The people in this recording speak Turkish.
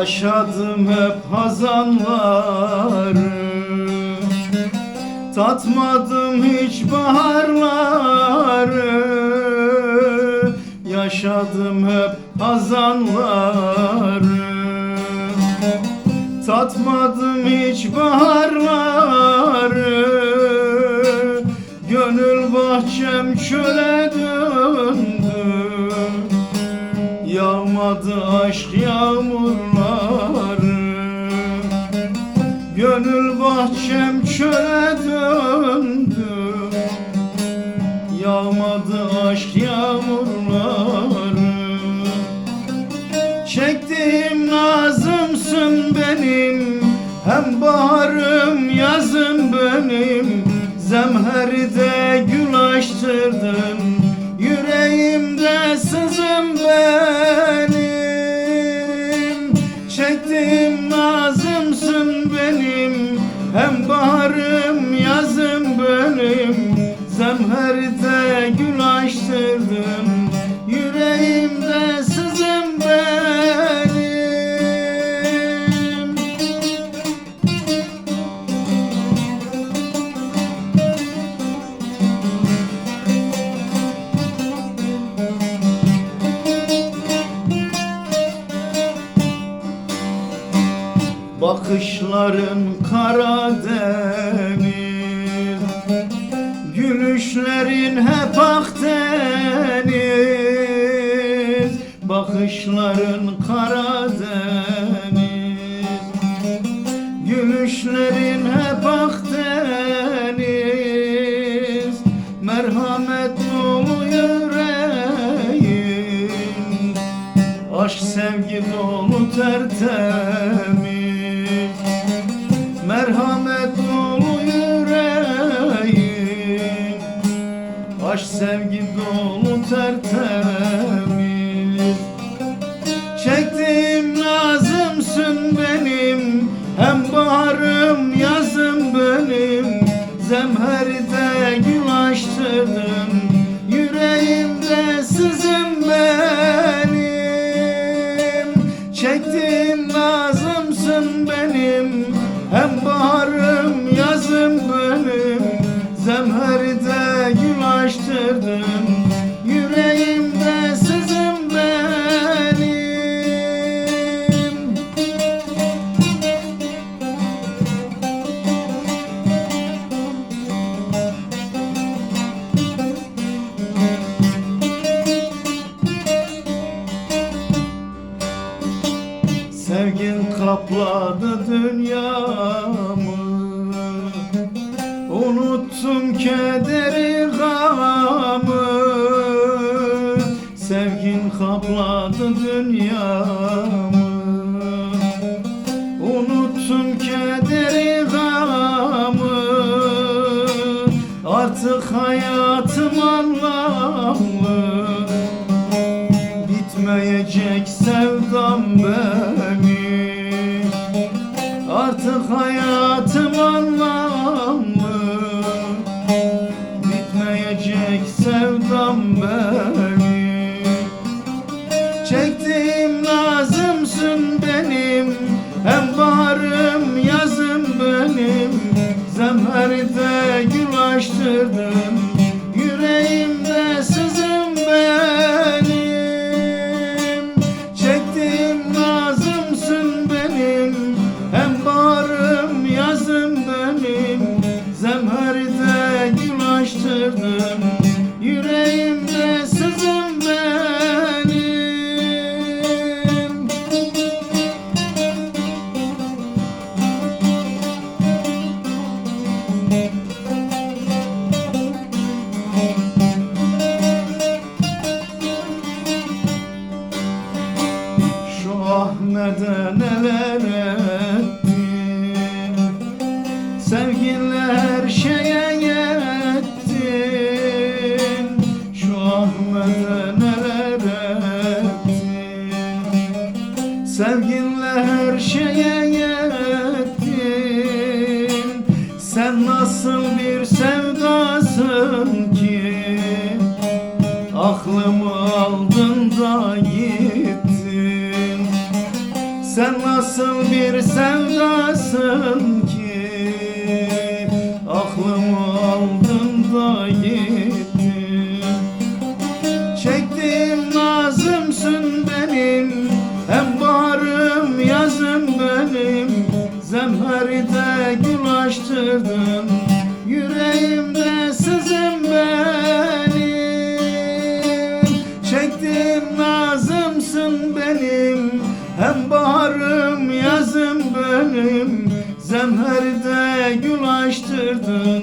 Yaşadım hep hazanları. Tatmadım hiç baharları. Yaşadım hep hazanları. Tatmadım hiç baharları bahçem çöle döndü. Yağmadı aşk yağmurları. Gönül bahçem çöle döndü. Yağmadı aşk yağmurları. Çektiğim nazımsın benim Hem baharım yazım benim. Zemheride Çektiğim nazımsın benim. Hem baharım yazım benim. Zemheride gül açtırdın Bakışların Karadeniz Gülüşlerin hep Akdeniz Bakışların Karadeniz Gülüşlerin hep Akdeniz Merhamet dolu yüreğin Aşk sevgi dolu tertemiz Merhamet dolu yüreğin Aşk sevgi dolu tertemiz. Çektiğim nazımsın benim Hem baharım yazım benim. Zemheride gül açtırdın Sevgin kapladı dünyamı. Unuttum kederi gamı. Sevgin kapladı dünyamı. Unuttum kederi gamı. Artık hayatım anlamlı Bitmeyecek sevdam benim. Artık hayatım anlamlı Bitmeyecek sevdam benim. Çektiğim nazımsın benim Hem baharım yazım benim. Zemheride gül açtırdın Sızım benim. Şu Ahmet'e neler ettin? Sevginle her şeye Sevginle her şeye yettin Sen nasıl bir sevdasın ki? Aklımı aldın da gittin Sen nasıl bir sevdasın ki? Aklımı aldın da gittin açtırdın Yüreğimde sızım benim. Çektiğim nazımsın benim. Hem baharım yazım benim. Zemheride gül açtırdın